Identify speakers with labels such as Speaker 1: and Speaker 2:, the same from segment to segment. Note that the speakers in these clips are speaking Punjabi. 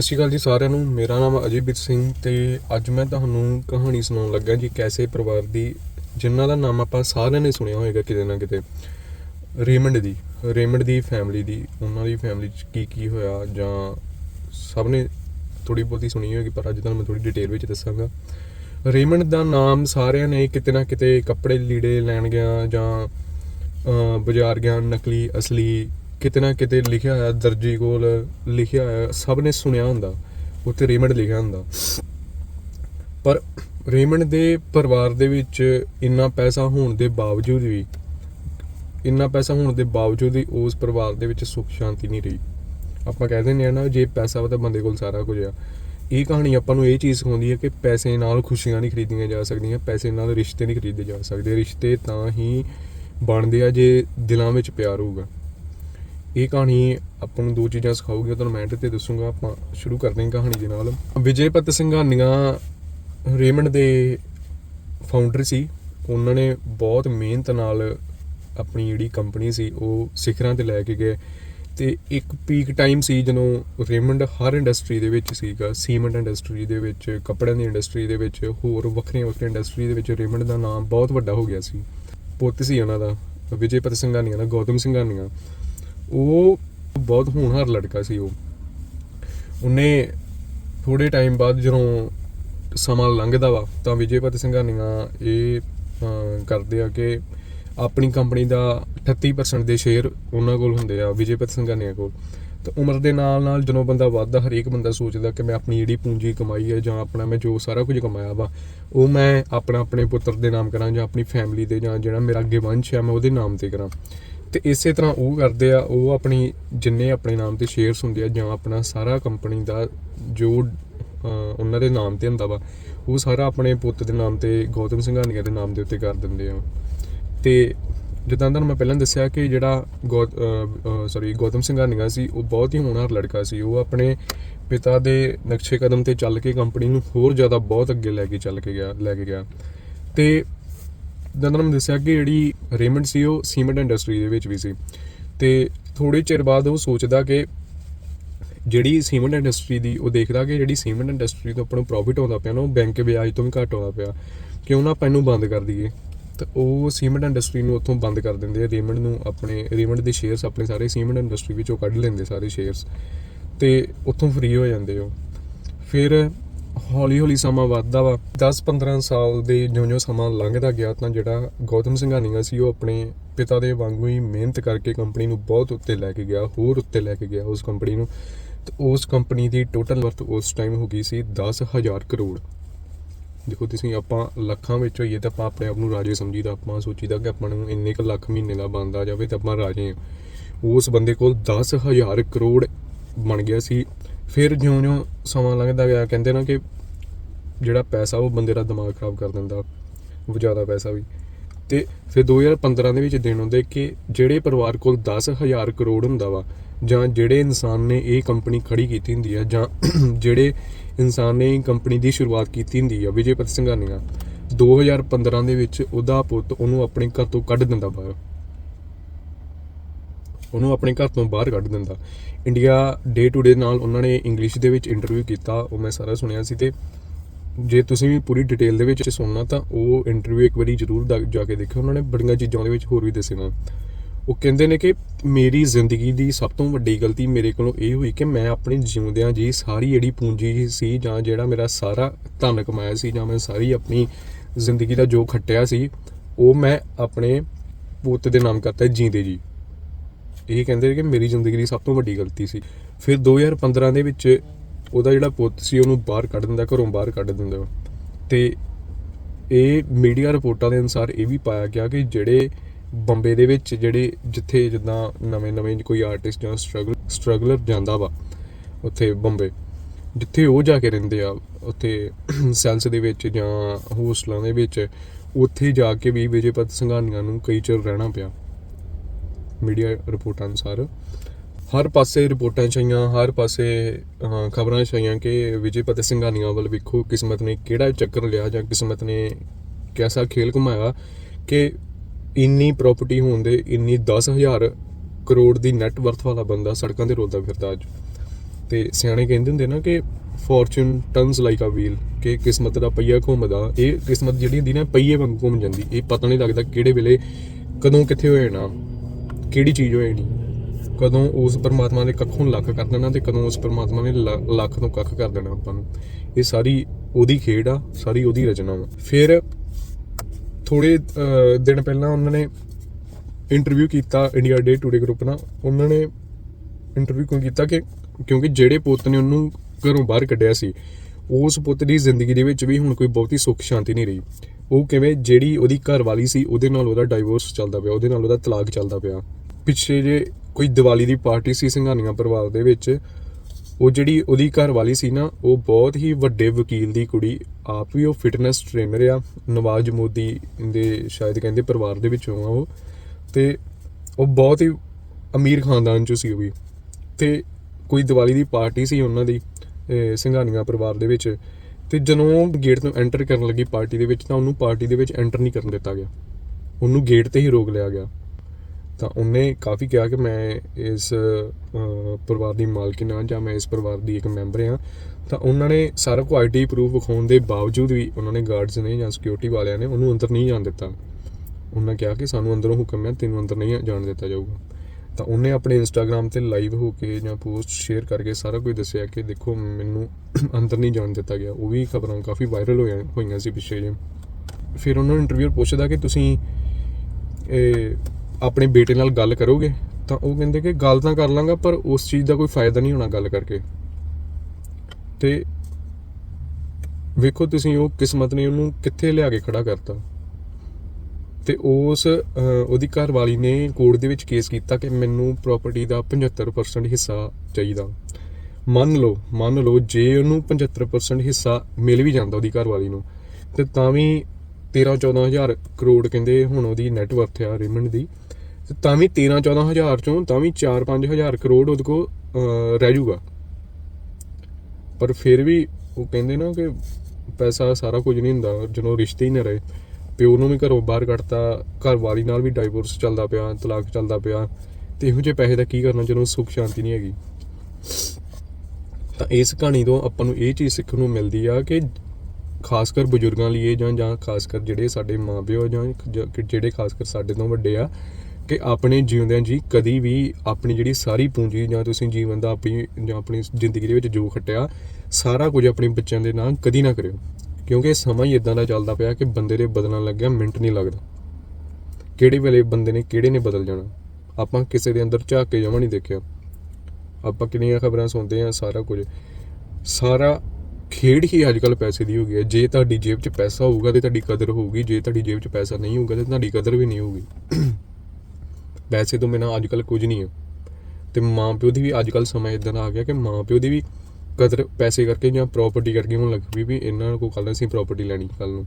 Speaker 1: ਸਤਿ ਸ਼੍ਰੀ ਅਕਾਲ ਜੀ ਸਾਰਿਆਂ ਨੂੰ। ਮੇਰਾ ਨਾਮ ਅਜੀਬੀਰ ਸਿੰਘ ਤੇ ਅੱਜ ਮੈਂ ਤੁਹਾਨੂੰ ਕਹਾਣੀ ਸੁਣਾਉਣ ਲੱਗਾ ਜੀ ਕੈਸੇ ਪਰਿਵਾਰ ਦੀ, ਜਿਨ੍ਹਾਂ ਦਾ ਨਾਮ ਆਪਾਂ ਸਾਰਿਆਂ ਨੇ ਸੁਣਿਆ ਹੋਵੇਗਾ ਕਿਤੇ ਨਾ ਕਿਤੇ। ਰੇਮੰਡ ਦੀ ਰੇਮੰਡ ਦੀ ਫੈਮਿਲੀ ਦੀ, ਉਹਨਾਂ ਦੀ ਫੈਮਿਲੀ 'ਚ ਕੀ ਕੀ ਹੋਇਆ ਜਾਂ ਸਭ ਨੇ ਥੋੜੀ ਬਹੁਤੀ ਸੁਣੀ ਹੋਵੇਗੀ, ਪਰ ਅੱਜ ਤੁਹਾਨੂੰ ਮੈਂ ਥੋੜੀ ਡਿਟੇਲ ਵਿੱਚ ਦੱਸਾਂਗਾ। ਰੇਮੰਡ ਦਾ ਨਾਮ ਸਾਰਿਆਂ ਨੇ ਕਿਤੇ ਨਾ ਕਿਤੇ ਕੱਪੜੇ ਲੀੜੇ ਲੈਣ ਗਿਆ ਜਾਂ ਬਾਜ਼ਾਰ ਗਿਆ ਨਕਲੀ, ਅਸਲੀ ਕਿਤੇ ਨਾ ਕਿਤੇ ਲਿਖਿਆ ਹੋਇਆ, ਦਰਜੀ ਕੋਲ ਲਿਖਿਆ ਹੋਇਆ, ਸਭ ਨੇ ਸੁਣਿਆ ਹੁੰਦਾ ਉੱਤੇ ਰੇਮੰਡ ਲਿਖਿਆ ਹੁੰਦਾ। ਪਰ ਰੇਮੰਡ ਦੇ ਪਰਿਵਾਰ ਦੇ ਵਿੱਚ ਇੰਨਾ ਪੈਸਾ ਹੋਣ ਦੇ ਬਾਵਜੂਦ ਵੀ, ਇੰਨਾ ਪੈਸਾ ਹੋਣ ਦੇ ਬਾਵਜੂਦ ਵੀ ਉਸ ਪਰਿਵਾਰ ਦੇ ਵਿੱਚ ਸੁੱਖ ਸ਼ਾਂਤੀ ਨਹੀਂ ਰਹੀ। ਆਪਾਂ ਕਹਿ ਦਿੰਦੇ ਆ ਨਾ, ਜੇ ਪੈਸਾ ਵਾ ਤਾਂ ਬੰਦੇ ਕੋਲ ਸਾਰਾ ਕੁਝ ਆ। ਇਹ ਕਹਾਣੀ ਆਪਾਂ ਨੂੰ ਇਹ ਚੀਜ਼ ਸਿਖਾਉਂਦੀ ਹੈ ਕਿ ਪੈਸੇ ਨਾਲ ਖੁਸ਼ੀਆਂ ਨਹੀਂ ਖਰੀਦੀਆਂ ਜਾ ਸਕਦੀਆਂ, ਪੈਸੇ ਨਾਲ ਰਿਸ਼ਤੇ ਨਹੀਂ ਖਰੀਦੇ ਜਾ ਸਕਦੇ। ਰਿਸ਼ਤੇ ਤਾਂ ਹੀ ਬਣਦੇ ਆ ਜੇ ਦਿਲਾਂ ਵਿੱਚ ਪਿਆਰ ਹੋਊਗਾ। ਇਹ ਕਹਾਣੀ ਆਪਾਂ ਨੂੰ ਦੋ ਚੀਜ਼ਾਂ ਸਿਖਾਊਗੀ ਤੁਹਾਨੂੰ ਮੈਂ ਤੇ ਦੱਸੂਗਾ, ਆਪਾਂ ਸ਼ੁਰੂ ਕਰਦੇ ਹਾਂ ਕਹਾਣੀ ਦੇ ਨਾਲ। ਵਿਜੇ ਪਤ ਸਿੰਘਾਨੀਆਂ ਰੇਮੰਡ ਦੇ ਫਾਊਂਡਰ ਸੀ। ਉਹਨਾਂ ਨੇ ਬਹੁਤ ਮਿਹਨਤ ਨਾਲ ਆਪਣੀ ਜਿਹੜੀ ਕੰਪਨੀ ਸੀ, ਉਹ ਸਿਖਰਾਂ ਤੇ ਲੈ ਕੇ ਗਏ। ਤੇ ਇੱਕ ਪੀਕ ਟਾਈਮ ਸੀ ਜਦੋਂ ਰੇਮੰਡ ਹਰ ਇੰਡਸਟਰੀ ਦੇ ਵਿੱਚ ਸੀਗਾ ਸੀਮੈਂਟ ਇੰਡਸਟਰੀ ਦੇ ਵਿੱਚ, ਕੱਪੜਿਆਂ ਦੀ ਇੰਡਸਟਰੀ ਦੇ ਵਿੱਚ, ਹੋਰ ਵੱਖਰੀਆਂ ਵੱਖਰੀਆਂ ਇੰਡਸਟਰੀ ਦੇ ਵਿੱਚ ਰੇਮੰਡ ਦਾ ਨਾਮ ਬਹੁਤ ਵੱਡਾ ਹੋ ਗਿਆ ਸੀ। ਪੁੱਤ ਸੀ ਉਹਨਾਂ ਦਾ ਵਿਜੇ ਪਤ ਸਿੰਘਾਨੀਆਂ ਦਾ, ਗੌਤਮ ਸਿੰਘਾਨੀਆਂ। ਉਹ ਬਹੁਤ ਹੋਣਹਾਰ ਲੜਕਾ ਸੀ ਉਹ। ਉਹਨੇ ਥੋੜੇ ਟਾਈਮ ਬਾਅਦ ਜਦੋਂ ਸਮਾਂ ਲੰਘਦਾ ਵਾ, ਤਾਂ ਵਿਜੇਪਤ ਸਿੰਘਾਨੀਆਂ ਇਹ ਕਰਦੇ ਆ ਕਿ ਆਪਣੀ ਕੰਪਨੀ ਦਾ 38% ਦੇ ਸ਼ੇਅਰ ਉਹਨਾਂ ਕੋਲ ਹੁੰਦੇ ਆ, ਵਿਜੇਪਤ ਸਿੰਘਾਨੀਆਂ ਕੋਲ। ਤਾਂ ਉਮਰ ਦੇ ਨਾਲ ਨਾਲ ਜਦੋਂ ਬੰਦਾ ਵੱਧਦਾ, ਹਰੇਕ ਬੰਦਾ ਸੋਚਦਾ ਕਿ ਮੈਂ ਆਪਣੀ ਜਿਹੜੀ ਪੂੰਜੀ ਕਮਾਈ ਹੈ ਜਾਂ ਆਪਣਾ ਮੈਂ ਜੋ ਸਾਰਾ ਕੁਝ ਕਮਾਇਆ ਵਾ, ਉਹ ਮੈਂ ਆਪਣਾ ਆਪਣੇ ਪੁੱਤਰ ਦੇ ਨਾਮ ਕਰਾਂ ਜਾਂ ਆਪਣੀ ਫੈਮਿਲੀ ਦੇ ਜਾਂ ਜਿਹੜਾ ਮੇਰਾ ਅੱਗੇ ਵੰਸ਼ ਹੈ ਮੈਂ ਉਹਦੇ ਨਾਮ ਤੇ ਕਰਾਂ। ਤੇ ਇਸੇ ਤਰ੍ਹਾਂ ਉਹ ਕਰਦੇ ਆ, ਉਹ ਆਪਣੀ ਜਿੰਨੇ ਆਪਣੇ ਨਾਮ ਤੇ ਸ਼ੇਅਰਸ ਹੁੰਦੇ ਆ ਜਾਂ ਆਪਣਾ ਸਾਰਾ ਕੰਪਨੀ ਦਾ ਜੋ ਉਹਨਾਂ ਦੇ ਨਾਮ ਤੇ ਹੁੰਦਾ ਵਾ, ਉਹ ਸਾਰਾ ਆਪਣੇ ਪੁੱਤ ਦੇ ਨਾਮ ਤੇ, ਗੌਤਮ ਸਿੰਘਾਨੀਆ ਦੇ ਨਾਮ ਦੇ ਉੱਤੇ ਕਰ ਦਿੰਦੇ ਆ। ਤੇ ਜਿੱਦਾਂ ਤੁਹਾਨੂੰ ਮੈਂ ਪਹਿਲਾਂ ਦੱਸਿਆ ਕਿ ਜਿਹੜਾ ਸੌਰੀ ਗੌਤਮ ਸਿੰਘਾਨੀਆ ਸੀ, ਉਹ ਬਹੁਤ ਹੀ ਹੋਣਹਾਰ ਲੜਕਾ ਸੀ। ਉਹ ਆਪਣੇ ਪਿਤਾ ਦੇ ਨਕਸ਼ੇ ਕਦਮ ਤੇ ਚੱਲ ਕੇ ਕੰਪਨੀ ਨੂੰ ਹੋਰ ਜ਼ਿਆਦਾ ਬਹੁਤ ਅੱਗੇ ਲੈ ਕੇ ਚੱਲ ਕੇ ਗਿਆ, ਲੈ ਕੇ ਗਿਆ। ਤੇ ਜਿੱਦਾਂ ਤੁਹਾਨੂੰ ਮੈਂ ਦੱਸਿਆ ਕਿ ਜਿਹੜੀ ਰੇਮੰਡ ਸੀ ਉਹ ਸੀਮੈਂਟ ਇੰਡਸਟਰੀ ਦੇ ਵਿੱਚ ਵੀ ਸੀ। ਤੇ ਥੋੜੇ ਚਿਰ ਬਾਅਦ ਉਹ ਸੋਚਦਾ ਕਿ ਜਿਹੜੀ ਸੀਮੈਂਟ ਇੰਡਸਟਰੀ ਦੀ ਉਹ ਦੇਖਦਾ ਕਿ ਜਿਹੜੀ ਸੀਮੈਂਟ ਇੰਡਸਟਰੀ ਤੋਂ ਆਪਾਂ ਨੂੰ ਪ੍ਰੋਫਿਟ ਆਉਂਦਾ ਪਿਆ ਨਾ, ਉਹ ਬੈਂਕ ਵਿਆਜ ਤੋਂ ਵੀ ਘੱਟ ਆਉਂਦਾ ਪਿਆ ਕਿਉਂ ਨਾ ਆਪਾਂ ਇਹਨੂੰ ਬੰਦ ਕਰ ਦਈਏ। ਤਾਂ ਉਹ ਸੀਮੈਂਟ ਇੰਡਸਟਰੀ ਨੂੰ ਉੱਥੋਂ ਬੰਦ ਕਰ ਦਿੰਦੇ ਆ, ਰੇਮੰਡ ਨੂੰ ਆਪਣੇ, ਰੇਮੰਡ ਦੇ ਸ਼ੇਅਰਸ ਆਪਣੇ ਸਾਰੇ ਸੀਮੈਂਟ ਇੰਡਸਟਰੀ ਵਿੱਚੋਂ ਕੱਢ ਲੈਂਦੇ ਸਾਰੇ ਸ਼ੇਅਰਸ ਤੇ ਉੱਥੋਂ ਫ੍ਰੀ ਹੋ ਜਾਂਦੇ ਉਹ। ਫਿਰ ਹੌਲੀ ਹੌਲੀ ਸਮਾਂ ਵੱਧਦਾ ਵਾ। 10-15 ਸਾਲ ਦੇ ਜਿਉਂ-ਜਿਉਂ ਸਮਾਂ ਲੰਘਦਾ ਗਿਆ ਤਾਂ ਜਿਹੜਾ ਗੌਤਮ ਸਿੰਘਾਨੀਆ ਸੀ, ਉਹ ਆਪਣੇ ਪਿਤਾ ਦੇ ਵਾਂਗੂ ਹੀ ਮਿਹਨਤ ਕਰਕੇ ਕੰਪਨੀ ਨੂੰ ਬਹੁਤ ਉੱਤੇ ਲੈ ਕੇ ਗਿਆ, ਹੋਰ ਉੱਤੇ ਲੈ ਕੇ ਗਿਆ ਉਸ ਕੰਪਨੀ ਨੂੰ। ਤੇ ਉਸ ਕੰਪਨੀ ਦੀ ਟੋਟਲ ਵਰਥ ਉਸ ਟਾਈਮ ਹੋ ਗਈ ਸੀ 10000 ਕਰੋੜ। ਦੇਖੋ ਤੁਸੀਂ, ਆਪਾਂ ਲੱਖਾਂ ਵਿੱਚ ਹੋਈਏ ਤਾਂ ਆਪਾਂ ਆਪਣੇ ਆਪ ਨੂੰ ਰਾਜੇ ਸਮਝੀਦਾ, ਆਪਾਂ ਸੋਚੀਦਾ ਕਿ ਆਪਾਂ ਨੂੰ ਇੰਨੇ ਕੁ ਲੱਖ ਮਹੀਨੇ ਦਾ ਬਣਦਾ ਜਾਵੇ ਤਾਂ ਆਪਾਂ ਰਾਜੇ ਹਾਂ। ਉਸ ਬੰਦੇ ਕੋਲ 10000 ਕਰੋੜ ਬਣ ਗਿਆ ਸੀ। ਫਿਰ ਜਿਉਂ-ਜਿਉਂ ਸਮਾਂ ਲੰਘਦਾ ਗਿਆ, ਕਹਿੰਦੇ ਨਾ ਕਿ ਜਿਹੜਾ ਪੈਸਾ ਉਹ ਬੰਦੇ ਦਾ ਦਿਮਾਗ ਖਰਾਬ ਕਰ ਦਿੰਦਾ, ਉਹ ਜ਼ਿਆਦਾ ਪੈਸਾ ਵੀ। ਤੇ ਫਿਰ 2015 ਦੇ ਵਿੱਚ ਦਿਨ ਹੁੰਦੇ ਕਿ ਜਿਹੜੇ ਪਰਿਵਾਰ ਕੋਲ 10000 ਕਰੋੜ ਹੁੰਦਾ ਵਾ, ਜਾਂ ਜਿਹੜੇ ਇਨਸਾਨ ਨੇ ਇਹ ਕੰਪਨੀ ਖੜੀ ਕੀਤੀ ਹੁੰਦੀ ਆ, ਜਾਂ ਜਿਹੜੇ ਇਨਸਾਨ ਨੇ ਇਹ ਕੰਪਨੀ ਦੀ ਸ਼ੁਰੂਆਤ ਕੀਤੀ ਹੁੰਦੀ ਆ, ਵਿਜੇ ਪਤ ਸਿੰਘਾਨੀਆ 2015 ਦੇ ਵਿੱਚ ਉਹਦਾ ਪੁੱਤ ਉਹਨੂੰ ਆਪਣੇ ਘਰ ਤੋਂ ਕੱਢ ਦਿੰਦਾ ਬਾਹਰ। ਉਹਨੂੰ ਆਪਣੇ ਘਰ ਤੋਂ ਬਾਹਰ ਕੱਢ ਦਿੰਦਾ। ਇੰਡੀਆ ਡੇ ਟੂ ਡੇ ਨਾਲ ਉਹਨਾਂ ਨੇ ਇੰਗਲਿਸ਼ ਦੇ ਵਿੱਚ ਇੰਟਰਵਿਊ ਕੀਤਾ, ਉਹ ਮੈਂ ਸਾਰਾ ਸੁਣਿਆ ਸੀ ਤੇ ਜੇ ਤੁਸੀਂ ਵੀ ਪੂਰੀ ਡਿਟੇਲ ਦੇ ਵਿੱਚ ਸੁਣਨਾ ਤਾਂ ਉਹ ਇੰਟਰਵਿਊ ਇੱਕ ਵਾਰੀ ਜ਼ਰੂਰ ਦਾ- ਜਾ ਕੇ ਦੇਖਿਓ। ਉਹਨਾਂ ਨੇ ਬੜੀਆਂ ਚੀਜ਼ਾਂ ਉਹਦੇ ਵਿੱਚ ਹੋਰ ਵੀ ਦੱਸੀਆਂ ਉਹ ਕਹਿੰਦੇ ਨੇ ਕਿ ਮੇਰੀ ਜ਼ਿੰਦਗੀ ਦੀ ਸਭ ਤੋਂ ਵੱਡੀ ਗਲਤੀ ਮੇਰੇ ਕੋਲੋਂ ਇਹ ਹੋਈ ਕਿ ਮੈਂ ਆਪਣੇ ਜਿਉਂਦਿਆਂ ਜੀ ਸਾਰੀ ਜਿਹੜੀ ਪੂੰਜੀ ਸੀ ਜਾਂ ਜਿਹੜਾ ਮੇਰਾ ਸਾਰਾ ਧਨ ਕਮਾਇਆ ਸੀ ਜਾਂ ਮੈਂ ਸਾਰੀ ਆਪਣੀ ਜ਼ਿੰਦਗੀ ਦਾ ਜੋ ਖੱਟਿਆ ਸੀ, ਉਹ ਮੈਂ ਆਪਣੇ ਪੁੱਤ ਦੇ ਨਾਮ ਕਰਤਾ ਜੀਂਦੇ ਜੀ। ਇਹ ਕਹਿੰਦੇ ਕਿ ਮੇਰੀ ਜ਼ਿੰਦਗੀ ਦੀ ਸਭ ਤੋਂ ਵੱਡੀ ਗਲਤੀ ਸੀ ਫਿਰ 2015 ਦੇ ਵਿੱਚ ਉਹਦਾ ਜਿਹੜਾ ਪੁੱਤ ਸੀ, ਉਹਨੂੰ ਬਾਹਰ ਕੱਢ ਦਿੰਦਾ, ਘਰੋਂ ਬਾਹਰ ਕੱਢ ਦਿੰਦਾ ਉਹ। ਤੇ ਇਹ ਮੀਡੀਆ ਰਿਪੋਰਟਾਂ ਦੇ ਅਨੁਸਾਰ ਇਹ ਵੀ ਪਾਇਆ ਗਿਆ ਕਿ ਜਿਹੜੇ ਬੰਬੇ ਦੇ ਵਿੱਚ ਜਿਹੜੇ ਜਿੱਥੇ ਜਿੱਦਾਂ ਨਵੇਂ-ਨਵੇਂ ਕੋਈ ਆਰਟਿਸਟ ਜਾਂ ਸਟਰਗਲ ਸਟਰਗਲਰ ਜਾਂਦਾ ਵਾ, ਉੱਥੇ ਬੰਬੇ, ਜਿੱਥੇ ਉਹ ਜਾ ਕੇ ਰਹਿੰਦੇ ਆ, ਉੱਥੇ ਸੈਲਸ ਦੇ ਵਿੱਚ ਜਾਂ ਹੋਸਟਲਾਂ ਦੇ ਵਿੱਚ, ਉੱਥੇ ਜਾ ਕੇ ਵੀ ਵਿਜੇਪਤ ਸੰਘਾਨੀਆਂ ਨੂੰ ਕਈ ਚਿਰ ਰਹਿਣਾ ਪਿਆ ਮੀਡੀਆ ਰਿਪੋਰਟਾਂ ਅਨੁਸਾਰ। ਹਰ ਪਾਸੇ ਰਿਪੋਰਟਾਂ ਚਾਹੀਆਂ ਹਰ ਪਾਸੇ ਖਬਰਾਂ ਚਾਹੀਆਂ ਕਿ ਵਿਜੇ ਪਤ ਸਿੰਘਾਨੀਆਂ ਵੱਲ ਵੇਖੋ ਕਿਸਮਤ ਨੇ ਕਿਹੜਾ ਚੱਕਰ ਲਿਆ ਜਾਂ ਕਿਸਮਤ ਨੇ ਕਿਹਦਾ ਖੇਲ ਘੁਮਾਇਆ ਕਿ ਇੰਨੀ ਪ੍ਰਾਪਰਟੀ ਹੋਣ ਦੇ ਇੰਨੀ 10000 ਕਰੋੜ ਦੀ ਨੈਟ ਵਰਥ ਵਾਲਾ ਬੰਦਾ ਸੜਕਾਂ ਤੇ ਰੋਲਦਾ ਫਿਰਦਾ ਅੱਜ। ਤੇ ਸਿਆਣੇ ਕਹਿੰਦੇ ਹੁੰਦੇ ਨਾ ਕਿ fortune turns like a wheel ਕਿ ਕਿਸਮਤ ਦਾ ਪਹੀਆ ਘੁੰਮਦਾ, ਇਹ ਕਿਸਮਤ ਜਿਹੜੀ ਹੁੰਦੀ ਨਾ ਪਹੀਏ ਵਾਂਗ ਘੁੰਮ ਜਾਂਦੀ, ਇਹ ਪਤਾ ਨਹੀਂ ਲੱਗਦਾ ਕਿਹੜੇ ਵੇਲੇ ਕਦੋਂ ਕਿੱਥੇ ਹੋ ਜਾਣਾ ਕਿਹੜੀ ਚੀਜ਼ ਹੋਏਗੀ? ਕਦੋਂ ਉਸ ਪਰਮਾਤਮਾ ਨੇ ਕੱਖੋਂ ਲੱਖ ਕਰ ਦੇਣਾ ਤੇ ਕਦੋਂ ਉਸ ਪਰਮਾਤਮਾ ਨੇ ਲ- ਲੱਖ ਤੋਂ ਕੱਖ ਕਰ ਦੇਣਾ ਆਪਾਂ ਨੂੰ। ਇਹ ਸਾਰੀ ਉਹਦੀ ਖੇਡ ਆ, ਸਾਰੀ ਉਹਦੀ ਰਚਨਾ ਵਾ। ਫਿਰ ਥੋੜੇ ਦਿਨ ਪਹਿਲਾਂ ਉਹਨਾਂ ਨੇ ਇੰਟਰਵਿਊ ਕੀਤਾ ਇੰਡੀਆ ਡੇ ਟੂਡੇ ਗਰੁੱਪ ਨਾਲ। ਉਹਨਾਂ ਨੇ ਇੰਟਰਵਿਊ ਕਿਉਂ ਕੀਤਾ ਕਿ, ਕਿਉਂਕਿ ਜਿਹੜੇ ਪੁੱਤ ਨੇ ਉਹਨੂੰ ਘਰੋਂ ਬਾਹਰ ਕੱਢਿਆ ਸੀ, ਉਸ ਪੁੱਤ ਦੀ ਜ਼ਿੰਦਗੀ ਦੇ ਵਿੱਚ ਵੀ ਹੁਣ ਕੋਈ ਬਹੁਤੀ ਸੁੱਖ ਸ਼ਾਂਤੀ ਨਹੀਂ ਰਹੀ। ਉਹ ਕਿਵੇਂ, ਜਿਹੜੀ ਉਹਦੀ ਘਰਵਾਲੀ ਸੀ, ਉਹਦੇ ਨਾਲ ਉਹਦਾ ਡਾਈਵੋਰਸ ਚੱਲਦਾ ਪਿਆ, ਉਹਦੇ ਨਾਲ ਉਹਦਾ ਤਲਾਕ ਚੱਲਦਾ ਪਿਆ। ਪਿੱਛੇ ਜੇ ਕੋਈ ਦੀਵਾਲੀ ਦੀ ਪਾਰਟੀ ਸੀ ਸਿੰਘਾਨੀਆਂ ਪਰਿਵਾਰ ਦੇ ਵਿੱਚ, ਉਹ ਜਿਹੜੀ ਉਹਦੀ ਘਰ ਵਾਲੀ ਸੀ ਨਾ, ਉਹ ਬਹੁਤ ਹੀ ਵੱਡੇ ਵਕੀਲ ਦੀ ਕੁੜੀ, ਆਪ ਵੀ ਉਹ ਫਿਟਨੈਸ ਟ੍ਰੇਨਰ ਆ, ਨਵਾਜ਼ ਮੋਦੀ ਦੇ ਸ਼ਾਇਦ ਕਹਿੰਦੇ ਪਰਿਵਾਰ ਦੇ ਵਿੱਚੋਂ ਆ ਉਹ, ਤੇ ਉਹ ਬਹੁਤ ਹੀ ਅਮੀਰ ਖਾਨਦਾਨ ਚੋਂ ਸੀ ਉਹ ਵੀ। ਤੇ ਕੋਈ ਦੀਵਾਲੀ ਦੀ ਪਾਰਟੀ ਸੀ ਉਹਨਾਂ ਦੀ ਸਿੰਘਾਨੀਆਂ ਪਰਿਵਾਰ ਦੇ ਵਿੱਚ, ਤੇ ਜਦੋਂ ਉਹ ਗੇਟ ਤੋਂ ਐਂਟਰ ਕਰਨ ਲੱਗੀ ਪਾਰਟੀ ਦੇ ਵਿੱਚ, ਤਾਂ ਉਹਨੂੰ ਪਾਰਟੀ ਦੇ ਵਿੱਚ ਐਂਟਰ ਨਹੀਂ ਕਰਨ ਦਿੱਤਾ ਗਿਆ। ਉਹਨੂੰ ਗੇਟ ਤੇ ਹੀ ਰੋਕ ਲਿਆ ਗਿਆ। ਤਾਂ ਉਹਨੇ ਕਾਫੀ ਕਿਹਾ ਕਿ ਮੈਂ ਇਸ ਪਰਿਵਾਰ ਦੀ ਮਾਲਕਿਨ ਹਾਂ ਜਾਂ ਮੈਂ ਇਸ ਪਰਿਵਾਰ ਦੀ ਇੱਕ ਮੈਂਬਰ ਹਾਂ। ਤਾਂ ਉਹਨਾਂ ਨੇ ਸਾਰਾ ਕੁਝ ਆਈਡੀ ਪ੍ਰੂਫ ਵਿਖਾਉਣ ਦੇ ਬਾਵਜੂਦ ਵੀ ਉਹਨਾਂ ਨੇ ਗਾਰਡਸ ਨੇ ਜਾਂ ਸਿਕਿਉਰਿਟੀ ਵਾਲਿਆਂ ਨੇ ਉਹਨੂੰ ਅੰਦਰ ਨਹੀਂ ਜਾਣ ਦਿੱਤਾ। ਉਹਨਾਂ ਕਿਹਾ ਕਿ ਸਾਨੂੰ ਅੰਦਰੋਂ ਹੁਕਮ ਹੈ, ਤੈਨੂੰ ਅੰਦਰ ਨਹੀਂ ਜਾਣ ਦਿੱਤਾ ਜਾਊਗਾ। ਤਾਂ ਉਹਨੇ ਆਪਣੇ ਇੰਸਟਾਗ੍ਰam ਤੇ ਲਾਈਵ ਹੋ ਕੇ ਜਾਂ ਪੋਸਟ ਸ਼ੇਅਰ ਕਰਕੇ ਸਾਰਾ ਕੁਝ ਦੱਸਿਆ ਕਿ ਦੇਖੋ, ਮੈਨੂੰ ਅੰਦਰ ਨਹੀਂ ਜਾਣ ਦਿੱਤਾ ਗਿਆ। ਉਹ ਵੀ ਖਬਰਾਂ ਕਾਫੀ ਵਾਇਰਲ ਹੋਈਆਂ ਹੋਈਆਂ ਸੀ ਪਿੱਛੇ ਜੇ ਫਿਰ ਉਹਨਾਂ ਨੂੰ ਇੰਟਰਵਿਊ ਪੁੱਛਦਾ ਕਿ ਤੁਸੀਂ, ਇਹ ਆਪਣੇ ਬੇਟੇ ਨਾਲ ਗੱਲ ਕਰੋਗੇ, ਤਾਂ ਉਹ ਕਹਿੰਦੇ ਕਿ ਗੱਲ ਤਾਂ ਕਰ ਲਾਂਗਾ, ਪਰ ਉਸ ਚੀਜ਼ ਦਾ ਕੋਈ ਫਾਇਦਾ ਨਹੀਂ ਹੋਣਾ ਗੱਲ ਕਰਕੇ। ਤੇ ਵੇਖੋ ਤੁਸੀਂ ਉਹ ਕਿਸਮਤ ਨੇ ਉਹਨੂੰ ਕਿੱਥੇ ਲਿਆ ਕੇ ਖੜਾ ਕਰਤਾ। ਤੇ ਉਸ ਉਹਦੀ ਘਰਵਾਲੀ ਨੇ ਕੋਰਟ ਦੇ ਵਿੱਚ ਕੇਸ ਕੀਤਾ ਕਿ ਮੈਨੂੰ ਪ੍ਰਾਪਰਟੀ ਦਾ 75% ਹਿੱਸਾ ਚਾਹੀਦਾ। ਮੰਨ ਲਓ ਮੰਨ ਲਓ ਜੇ ਉਹਨੂੰ 75% ਹਿੱਸਾ ਮਿਲ ਵੀ ਜਾਂਦਾ ਉਹਦੀ ਘਰਵਾਲੀ ਨੂੰ, ਤੇ ਤਾਂ ਵੀ 13 14000 ਕਰੋੜ ਕਹਿੰਦੇ ਹੁਣ ਉਹਦੀ ਨੈਟ ਵਰਥ ਆ ਰੇਮੰਡ ਦੀ। ਤਾਂ ਵੀ 13 14000 ਚੋਂ ਤਾਂ ਵੀ 4 5000 ਕਰੋੜ ਉਹਦੇ ਕੋ ਰਹਿ ਜੂਗਾ ਪਰ ਫਿਰ ਵੀ ਉਹ ਕਹਿੰਦੇ ਨਾ ਕਿ ਪੈਸਾ ਸਾਰਾ ਕੁਝ ਨਹੀਂ ਹੁੰਦਾ, ਜਦੋਂ ਰਿਸ਼ਤੇ ਹੀ ਨਾ ਰਹੇ। ਪਿਓ ਨੂੰ ਵੀ ਘਰੋਂ ਬਾਹਰ ਕੱਢਤਾ, ਘਰ ਵਾਲੀ ਨਾਲ ਵੀ ਡਾਈਵੋਰਸ ਚੱਲਦਾ ਪਿਆ, ਤਲਾਕ ਚੱਲਦਾ ਪਿਆ। ਤੇ ਇਹੋ ਜਿਹੇ ਪੈਸੇ ਦਾ ਕੀ ਕਰਨਾ ਜਦੋਂ ਸੁੱਖ ਸ਼ਾਂਤੀ ਨਹੀਂ ਹੈਗੀ? ਤਾਂ ਇਸ ਕਹਾਣੀ ਤੋਂ ਆਪਾਂ ਨੂੰ ਇਹ ਚੀਜ਼ ਸਿੱਖਣ ਨੂੰ ਮਿਲਦੀ ਆ ਕਿ ਖਾਸ ਕਰ ਬਜ਼ੁਰਗਾਂ ਲਈ ਜਾਂ ਜਾਂ ਖਾਸ ਕਰ ਜਿਹੜੇ ਸਾਡੇ ਮਾਪਿਓ ਜਾਂ ਜ- ਕਿ ਜਿਹੜੇ ਖਾਸ ਕਰ ਸਾਡੇ ਤੋਂ ਵੱਡੇ ਆ, ਕਿ ਆਪਣੇ ਜਿਉਂਦਿਆਂ ਜੀ ਕਦੀ ਵੀ ਆਪਣੀ ਜਿਹੜੀ ਸਾਰੀ ਪੂੰਜੀ ਜਾਂ ਤੁਸੀਂ ਜੀਵਨ ਦਾ ਆਪਣੀ, ਜਾਂ ਆਪਣੀ ਜ਼ਿੰਦਗੀ ਦੇ ਵਿੱਚ ਜੋ ਖੱਟਿਆ, ਸਾਰਾ ਕੁਝ ਆਪਣੇ ਬੱਚਿਆਂ ਦੇ ਨਾਲ ਕਦੀ ਨਾ ਕਰਿਓ। ਕਿਉਂਕਿ ਸਮਾਂ ਹੀ ਇਦਾਂ ਦਾ ਚੱਲਦਾ ਪਿਆ ਕਿ ਬੰਦੇ ਦੇ ਬਦਲਣ ਲੱਗਿਆ, ਮਿੰਟ ਨਹੀਂ ਲੱਗਦਾ। ਕਿਹੜੇ ਵੇਲੇ ਬੰਦੇ ਨੇ ਕਿਹੜੇ ਨੇ ਬਦਲ ਜਾਣਾ? ਆਪਾਂ ਕਿਸੇ ਦੇ ਅੰਦਰ ਝਾਕ ਕੇ ਜਮਾ ਨਹੀਂ ਦੇਖਿਆ। ਆਪਾਂ ਕਿੰਨੀਆਂ ਖਬਰਾਂ ਸੁਣਦੇ ਆ ਸਾਰਾ ਕੁਝ। ਸਾਰਾ ਖੇਡ ਹੀ ਅੱਜ ਕੱਲ ਪੈਸੇ ਦੀ ਹੋ ਗਈ ਹੈ। ਜੇ ਤੁਹਾਡੀ ਜੇਬ 'ਚ ਪੈਸਾ ਹੋਊਗਾ ਤੇ ਤੁਹਾਡੀ ਕਦਰ ਹੋਊਗੀ। ਜੇ ਤੁਹਾਡੀ ਜੇਬ 'ਚ ਪੈਸਾ ਨਹੀਂ ਹੋਊਗਾ ਤੇ ਤੁਹਾਡੀ ਕਦਰ ਵੀ ਨਹੀਂ ਹੋਊਗੀ। ਪੈਸੇ ਤੋਂ ਬਿਨਾਂ ਅੱਜ ਕੱਲ ਕੁਝ ਨਹੀਂ ਹੈ। ਤੇ ਮਾਂ ਪਿਓ ਦੀ ਵੀ ਅੱਜ ਕੱਲ ਸਮਾਂ ਇਦਾਂ ਦਾ ਆ ਗਿਆ ਕਿ ਮਾਂ ਪਿਓ ਦੀ ਵੀ ਕਦਰ ਪੈਸੇ ਕਰਕੇ ਜਾਂ ਪ੍ਰਾਪਰਟੀ ਕਰਕੇ ਹੁਣ ਲੱਗ ਪਈ ਵੀ ਇਹਨਾਂ ਕੋਲ ਕੱਲ ਅਸੀਂ ਪ੍ਰਾਪਰਟੀ ਲੈਣੀ ਕੱਲ ਨੂੰ।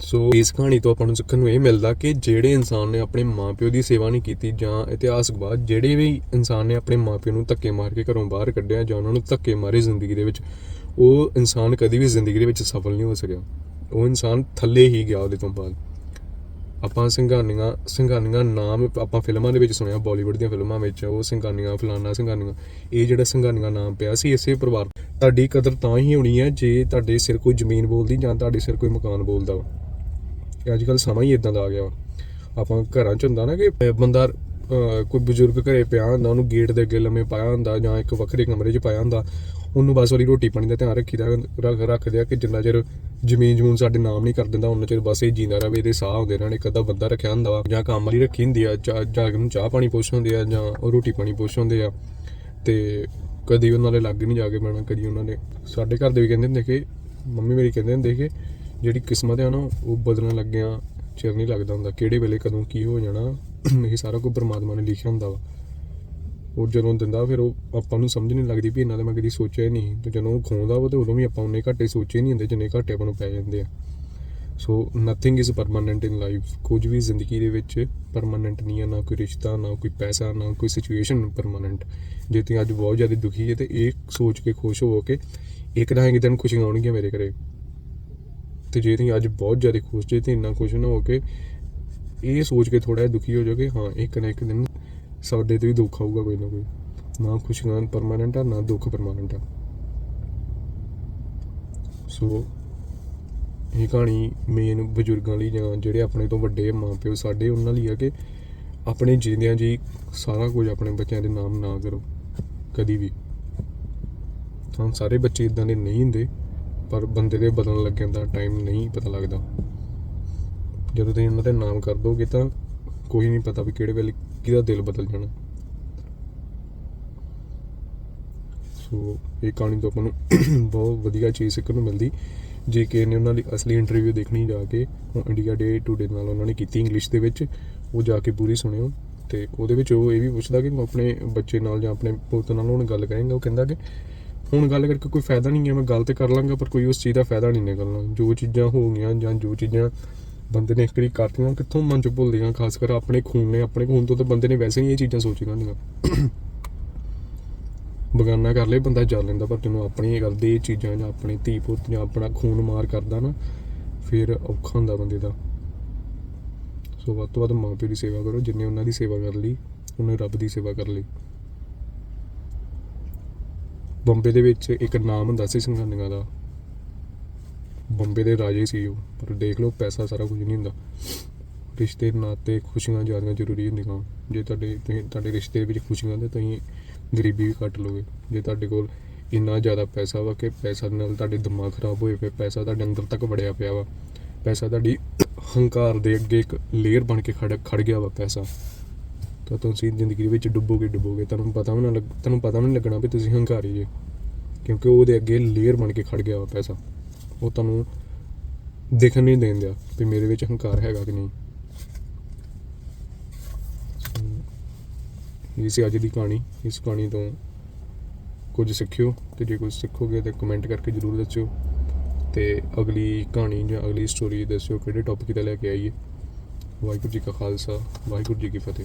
Speaker 1: ਸੋ ਇਸ ਕਹਾਣੀ ਤੋਂ ਆਪਾਂ ਨੂੰ ਸਿੱਖਣ ਨੂੰ ਇਹ ਮਿਲਦਾ ਕਿ ਜਿਹੜੇ ਇਨਸਾਨ ਨੇ ਆਪਣੇ ਮਾਪਿਓ ਦੀ ਸੇਵਾ ਨਹੀਂ ਕੀਤੀ ਜਾਂ ਇਤਿਹਾਸਕ ਬਾਅਦ ਜਿਹੜੇ ਵੀ ਇਨਸਾਨ ਨੇ ਆਪਣੇ ਮਾਪਿਓ ਨੂੰ ਧੱਕੇ ਮਾਰ ਕੇ ਘਰੋਂ ਬਾਹਰ ਕੱਢਿਆ ਜਾਂ ਉਹਨਾਂ ਨੂੰ ਧੱਕੇ ਮਾਰੇ ਜ਼ਿੰਦਗੀ ਦੇ ਵਿੱਚ, ਉਹ ਇਨਸਾਨ ਕਦੀ ਵੀ ਜ਼ਿੰਦਗੀ ਦੇ ਵਿੱਚ ਸਫਲ ਨਹੀਂ ਹੋ ਸਕਿਆ। ਉਹ ਇਨਸਾਨ ਥੱਲੇ ਹੀ ਗਿਆ ਉਹਦੇ ਤੋਂ ਬਾਅਦ। ਆਪਾਂ ਸਿੰਘਾਨੀਆਂ ਸਿੰਘਾਨੀਆਂ ਨਾਮ ਆਪਾਂ ਫਿਲਮਾਂ ਦੇ ਵਿੱਚ ਸੁਣਿਆ, ਬਾਲੀਵੁੱਡ ਦੀਆਂ ਫਿਲਮਾਂ ਵਿੱਚ, ਉਹ ਸਿੰਘਾਨੀਆਂ, ਫਲਾਨਾ ਸਿੰਘਾਨੀਆਂ, ਇਹ ਜਿਹੜਾ ਸਿੰਘਾਨੀਆਂ ਨਾਮ ਪਿਆ ਸੀ, ਇਸੇ ਪਰਿਵਾਰ ਤੁਹਾਡੀ ਕਦਰ ਤਾਂ ਹੀ ਹੋਣੀ ਹੈ ਜੇ ਤੁਹਾਡੇ ਸਿਰ ਕੋਈ ਜ਼ਮੀਨ ਬੋਲਦੀ ਜਾਂ ਤੁਹਾਡੇ ਸਿਰ ਕੋਈ ਮਕਾਨ ਬੋਲਦਾ ਕਿ ਅੱਜ ਕੱਲ ਸਮਾਂ ਹੀ ਇਦਾਂ ਦਾ ਆ ਗਿਆ ਵਾ। ਆਪਾਂ ਘਰਾਂ 'ਚ ਹੁੰਦਾ ਨਾ ਕਿ ਬੰਦਾ ਕੋਈ ਬਜ਼ੁਰਗ ਘਰੇ ਪਿਆ ਹੁੰਦਾ, ਉਹਨੂੰ ਗੇਟ ਦੇ ਅੱਗੇ ਲੰਮੇ ਪਾਇਆ ਹੁੰਦਾ ਜਾਂ ਇੱਕ ਵੱਖਰੇ ਕਮਰੇ 'ਚ ਪਾਇਆ ਹੁੰਦਾ, ਉਹਨੂੰ ਬਸ ਉਹਦੀ ਰੋਟੀ ਪਾਣੀ ਦਾ ਧਿਆਨ ਰੱਖੀਦਾ ਰੱਖਦੇ ਆ ਕਿ ਜਿੰਨਾ ਚਿਰ ਜ਼ਮੀਨ ਜਮੂਨ ਸਾਡੇ ਨਾਮ ਨਹੀਂ ਕਰ ਦਿੰਦਾ ਉਹਨਾਂ ਚਿਰ ਬਸ ਇਹ ਜੀਂਦਾ ਰਹੇ, ਇਹਦੇ ਸਾਹ ਹੁੰਦੇ ਰਹਿਣ, ਇੱਕ ਅੱਧਾ ਬੰਦਾ ਰੱਖਿਆ ਹੁੰਦਾ ਵਾ, ਜਾਂ ਕੰਮ ਵਾਲੀ ਰੱਖੀ ਹੁੰਦੀ ਆ ਚਾਹ ਜਾ ਕੇ ਉਹਨੂੰ ਚਾਹ ਪਾਣੀ ਪੁੱਛ ਹੁੰਦੇ ਆ ਜਾਂ ਉਹ ਰੋਟੀ ਪਾਣੀ ਪੁੱਛ ਹੁੰਦੇ ਆ, ਤੇ ਕਦੀ ਉਹਨਾਂ ਦੇ ਲੱਗ ਨਹੀਂ ਜਾ ਕੇ ਬਣਾ ਕਦੀ ਉਹਨਾਂ ਨੇ ਸਾਡੇ ਘਰ ਦੇ ਵੀ ਕਹਿੰਦੇ ਹੁੰਦੇ ਕਿ, ਮੰਮੀ ਮੇਰੀ ਕਹਿੰਦੇ ਹੁੰਦੇ ਕਿ ਜਿਹੜੀ ਕਿਸਮਤ ਆ ਨਾ, ਉਹ ਬਦਲਣ ਲੱਗਿਆ ਚਿਰ ਨਹੀਂ ਲੱਗਦਾ ਹੁੰਦਾ, ਕਿਹੜੇ ਵੇਲੇ ਕਦੋਂ ਕੀ ਹੋ ਜਾਣਾ, ਇਹ ਸਾਰਾ ਕੁਝ ਪਰਮਾਤਮਾ ਨੇ ਲਿਖਿਆ ਹੁੰਦਾ ਵਾ। ਉਹ ਜਦੋਂ ਦਿੰਦਾ, ਫਿਰ ਉਹ ਆਪਾਂ ਨੂੰ ਸਮਝ ਨਹੀਂ ਲੱਗਦੀ ਵੀ ਇਹਨਾਂ ਦਾ ਮੈਂ ਕਦੀ ਸੋਚਿਆ ਹੀ ਨਹੀਂ। ਤੇ ਜਦੋਂ ਉਹ ਖੋਂਦਾ ਵਾ, ਤੇ ਉਦੋਂ ਵੀ ਆਪਾਂ ਉਹਨੇ ਘਾਟੇ ਸੋਚੇ ਨਹੀਂ ਹੁੰਦੇ, ਜਿੰਨੇ ਘਾਟੇ ਆਪਾਂ ਨੂੰ ਪੈ ਜਾਂਦੇ ਆ। So nothing is permanent in life ਕੁਝ ਵੀ ਜ਼ਿੰਦਗੀ ਦੇ ਵਿੱਚ ਪਰਮਨੈਂਟ ਨਹੀਂ ਹੈ ਨਾ ਕੋਈ ਰਿਸ਼ਤਾ, ਨਾ ਕੋਈ ਪੈਸਾ, ਨਾ ਕੋਈ ਸਿਚੁਏਸ਼ਨ ਪਰਮਨੈਂਟ ਜੇ ਤੁਸੀਂ ਅੱਜ ਬਹੁਤ ਜ਼ਿਆਦਾ ਦੁਖੀ ਹੈ ਤੇ ਇਹ ਸੋਚ ਕੇ ਖੁਸ਼ ਹੋ ਕੇ ਇੱਕ ਨਾ ਇੱਕ ਦਿਨ ਖੁਸ਼ੀਆਂ ਆਉਣਗੀਆਂ ਮੇਰੇ ਘਰੇ। ਤੇ ਜੇ ਤੁਸੀਂ ਅੱਜ ਬਹੁਤ ਜ਼ਿਆਦਾ ਖੁਸ਼ ਜੇ ਤੇ ਇੰਨਾ ਖੁਸ਼ ਨਾ ਹੋ ਕੇ ਇਹ ਸੋਚ ਕੇ ਥੋੜਾ ਜਿਹਾ ਦੁਖੀ ਹੋ ਜਾਓਗੇ, ਹਾਂ, ਇੱਕ ਨਾ ਇੱਕ ਦਿਨ ਸਾਡੇ ਤੇ ਵੀ ਦੁੱਖ ਆਊਗਾ ਕੋਈ ਨਾ ਕੋਈ। ਨਾ ਖੁਸ਼ੀਆਂ ਪਰਮਾਨੈਂਟ ਆ, ਨਾ ਦੁੱਖ ਪਰਮਾਨੈਂਟ ਆ। ਸੋ ਇਹ ਕਹਾਣੀ ਮੇਨ ਬਜ਼ੁਰਗਾਂ ਲਈ ਜਾਂ ਜਿਹੜੇ ਆਪਣੇ ਤੋਂ ਵੱਡੇ ਮਾਪਿਓ ਸਾਡੇ, ਉਹਨਾਂ ਲਈ ਆ ਕਿ ਆਪਣੇ ਜੀਂਦਿਆਂ ਜੀ ਸਾਰਾ ਕੁਝ ਆਪਣੇ ਬੱਚਿਆਂ ਦੇ ਨਾਮ ਨਾ ਕਰੋ, ਕਦੀ ਵੀ। ਹਾਂ ਸਾਰੇ ਬੱਚੇ ਇਦਾਂ ਦੇ ਨਹੀਂ ਹੁੰਦੇ। ਪਰ ਬੰਦੇ ਦੇ ਬਦਲਣ ਲੱਗਣ ਦਾ ਟਾਈਮ ਨਹੀਂ ਪਤਾ ਲੱਗਦਾ। ਜਦੋਂ ਤੁਸੀਂ ਉਹਨਾਂ ਦੇ ਨਾਮ ਕਰ ਦੋਗੇ ਤਾਂ ਕੋਈ ਨਹੀਂ ਪਤਾ ਵੀ ਕਿਹੜੇ ਵੇਲੇ ਕਿਹਦਾ ਦਿਲ ਬਦਲ ਜਾਣਾ। ਸੋ ਇਹ ਕਹਾਣੀ ਤੋਂ ਆਪਾਂ ਨੂੰ ਬਹੁਤ ਵਧੀਆ ਚੀਜ਼ ਸਿੱਖਣ ਨੂੰ ਮਿਲਦੀ। ਜੇ ਕਿ ਨੇ ਉਹਨਾਂ ਦੀ ਅਸਲੀ ਇੰਟਰਵਿਊ ਦੇਖਣੀ ਜਾ ਕੇ ਇੰਡੀਆ ਡੇ ਟੂਡੇ ਨਾਲ ਉਹਨਾਂ ਨੇ ਕੀਤੀ ਇੰਗਲਿਸ਼ ਦੇ ਵਿੱਚ, ਉਹ ਜਾ ਕੇ ਪੂਰੀ ਸੁਣਿਓ। ਤੇ ਉਹਦੇ ਵਿੱਚ ਉਹ ਇਹ ਵੀ ਪੁੱਛਦਾ ਕਿ ਆਪਣੇ ਬੱਚੇ ਨਾਲ ਜਾਂ ਆਪਣੇ ਪੁੱਤ ਨਾਲ ਹੁਣ ਗੱਲ ਕਰੇਗਾ ਉਹ ਕਹਿੰਦਾ ਕਿ ਹੁਣ ਗੱਲ ਕਰਕੇ ਕੋਈ ਫਾਇਦਾ ਨਹੀਂ ਹੈ, ਮੈਂ ਗੱਲ ਤੇ ਕਰ ਲਾਂਗਾ, ਪਰ ਕੋਈ ਉਸ ਚੀਜ਼ ਦਾ ਫਾਇਦਾ ਨਹੀਂ ਨਿਕਲਣਾ। ਜੋ ਚੀਜ਼ਾਂ ਹੋ ਗਈਆਂ ਜਾਂ ਜੋ ਚੀਜ਼ਾਂ ਬੰਦੇ ਨੇ ਇੱਕ ਵਾਰੀ ਕਰਤੀਆਂ, ਕਿੱਥੋਂ ਮਨ ਚ ਭੁੱਲਦੀਆਂ, ਖਾਸ ਕਰ ਆਪਣੇ ਖੂਨ ਨੇ, ਆਪਣੇ ਖੂਨ ਤੋਂ ਤਾਂ ਬੰਦੇ ਨੇ ਵੈਸੇ ਹੀ ਇਹ ਚੀਜ਼ਾਂ ਸੋਚੀਆਂ ਹੁੰਦੀਆਂ ਬਗਾਨਾ ਕਰ ਲੇ ਬੰਦਾ ਜਾ ਲੈਂਦਾ, ਪਰ ਤੈਨੂੰ ਆਪਣੀ ਗੱਲ ਦੇ ਇਹ ਚੀਜ਼ਾਂ ਜਾਂ ਆਪਣੇ ਧੀ ਪੁੱਤ ਜਾਂ ਆਪਣਾ ਖੂਨ ਮਾਰ ਕਰਦਾ ਨਾ, ਫਿਰ ਔਖਾ ਹੁੰਦਾ ਬੰਦੇ ਦਾ। ਸੋ ਵੱਧ ਤੋਂ ਵੱਧ ਮਾਂ ਪਿਓ ਦੀ ਸੇਵਾ ਕਰੋ, ਜਿੰਨੇ ਉਹਨਾਂ ਦੀ ਸੇਵਾ ਕਰ ਲਈ, ਉਹਨੇ ਰੱਬ ਦੀ ਸੇਵਾ ਕਰ ਲਈ। ਬੰਬੇ ਦੇ ਵਿੱਚ ਇੱਕ ਨਾਮ ਹੁੰਦਾ ਸੀ ਸਿੰਘਾਨੀਆਂ ਦਾ। ਬੰਬੇ ਦੇ ਰਾਜੇ ਸੀ ਉਹ, ਪਰ ਦੇਖ ਲਓ ਪੈਸਾ ਸਾਰਾ ਕੁਝ ਨਹੀਂ ਹੁੰਦਾ। ਰਿਸ਼ਤੇ ਨਾਤੇ ਖੁਸ਼ੀਆਂ ਜ਼ਿਆਦਾ ਜ਼ਰੂਰੀ ਹੁੰਦੀਆਂ। ਜੇ ਤੁਹਾਡੇ ਤੁਸੀਂ ਤੁਹਾਡੇ ਰਿਸ਼ਤੇ ਵਿੱਚ ਖੁਸ਼ੀਆਂ ਤੇ ਤੁਸੀਂ ਗਰੀਬੀ ਵੀ ਕੱਟ ਲੋਗੇ ਜੇ ਤੁਹਾਡੇ ਕੋਲ ਇੰਨਾ ਜ਼ਿਆਦਾ ਪੈਸਾ ਵਾ ਕਿ ਪੈਸਾ ਨਾਲ ਤੁਹਾਡੇ ਦਿਮਾਗ ਖਰਾਬ ਹੋਏ ਪਏ ਪੈਸਾ ਤੁਹਾਡੇ ਅੰਦਰ ਤੱਕ ਵੜਿਆ ਪਿਆ ਵਾ। ਪੈਸਾ ਤੁਹਾਡੀ ਹੰਕਾਰ ਦੇ ਅੱਗੇ ਇੱਕ ਲੇਅਰ ਬਣ ਕੇ ਖੜ ਖੜ ਗਿਆ ਵਾ ਪੈਸਾ। ਤਾਂ ਤੁਸੀਂ ਜ਼ਿੰਦਗੀ ਦੇ ਵਿੱਚ ਡੁੱਬੋਗੇ ਡੁੱਬੋਗੇ। ਤੁਹਾਨੂੰ ਪਤਾ ਵੀ ਨਾ ਲੱਗ, ਤੁਹਾਨੂੰ ਪਤਾ ਵੀ ਨਹੀਂ ਲੱਗਣਾ ਵੀ ਤੁਸੀਂ ਹੰਕਾਰੀ ਜੇ। ਕਿਉਂਕਿ ਉਹਦੇ ਅੱਗੇ ਲੇਅਰ ਬਣ ਕੇ ਖੜ ਗਿਆ ਵਾ ਪੈਸਾ। ਉਹ ਤੁਹਾਨੂੰ ਦਿਖਣ ਨਹੀਂ ਦਿੰਦਾ ਵੀ ਮੇਰੇ ਵਿੱਚ ਹੰਕਾਰ ਹੈਗਾ ਕਿ ਨਹੀਂ। ਇਹ ਸੀ ਅੱਜ ਦੀ ਕਹਾਣੀ। ਇਸ ਕਹਾਣੀ ਤੋਂ ਕੁਝ ਸਿੱਖਿਓ ਤੇ ਜੇ ਕੁਝ ਸਿੱਖੋਗੇ ਤਾਂ ਕਮੈਂਟ ਕਰਕੇ ਜਰੂਰ ਦੱਸਿਓ। ਤੇ ਅਗਲੀ ਕਹਾਣੀ ਜਾਂ ਅਗਲੀ ਸਟੋਰੀ ਦੱਸਿਓ ਕਿਹੜੇ ਟੌਪਿਕ ਤੇ ਲੈ ਕੇ ਆਈਏ। ਵਾਹਿਗੁਰੂ ਜੀ ਕਾ ਖਾਲਸਾ, ਵਾਹਿਗੁਰੂ ਜੀ ਕੀ ਫਤਿਹ।